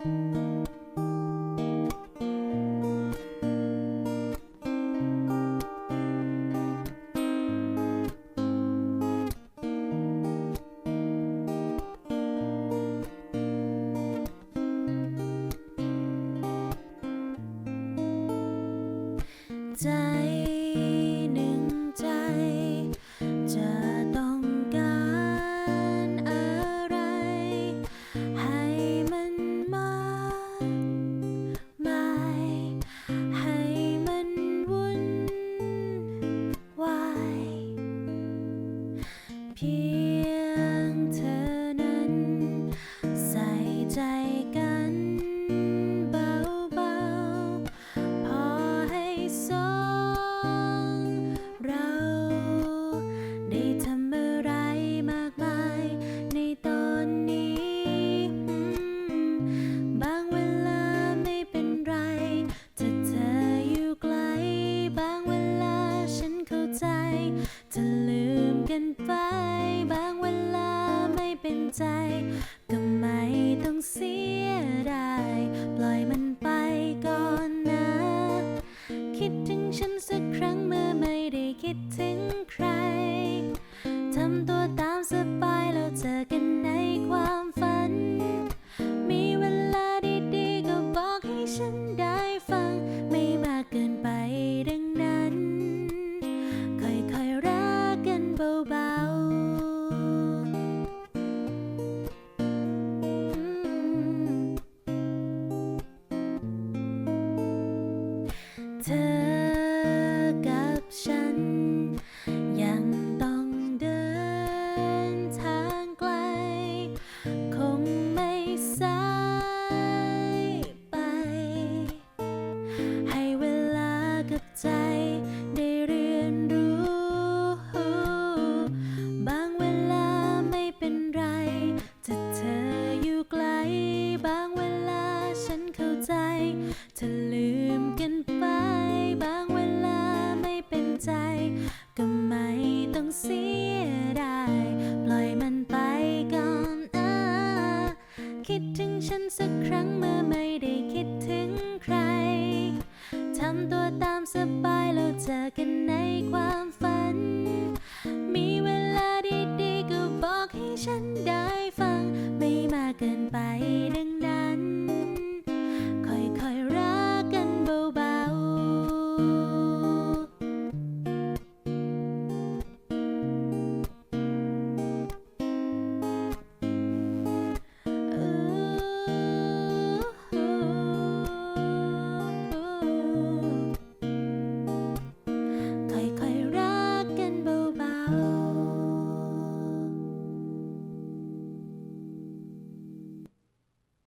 ใจหนึ่ง งเธอนั้น ใส่ใจกันเบาๆ พอให้สองเรา ได้ทำอะไรมากมายในตอนนี้ บางเวลาไม่เป็นไรถ้าเธออยู่ไกล บางเวลาฉันเข้าใจจะลื เป็นใจ ก็ไม่ต้องเสียดายปล่อยมันไปก่อนนะ คิดถึงฉันสักครั้งเมื่อไม่ได้คิดถึงใคร ทำตัวตามสบายแล้วเจอกันในความฝัน ๆ ฉันสักครั้ง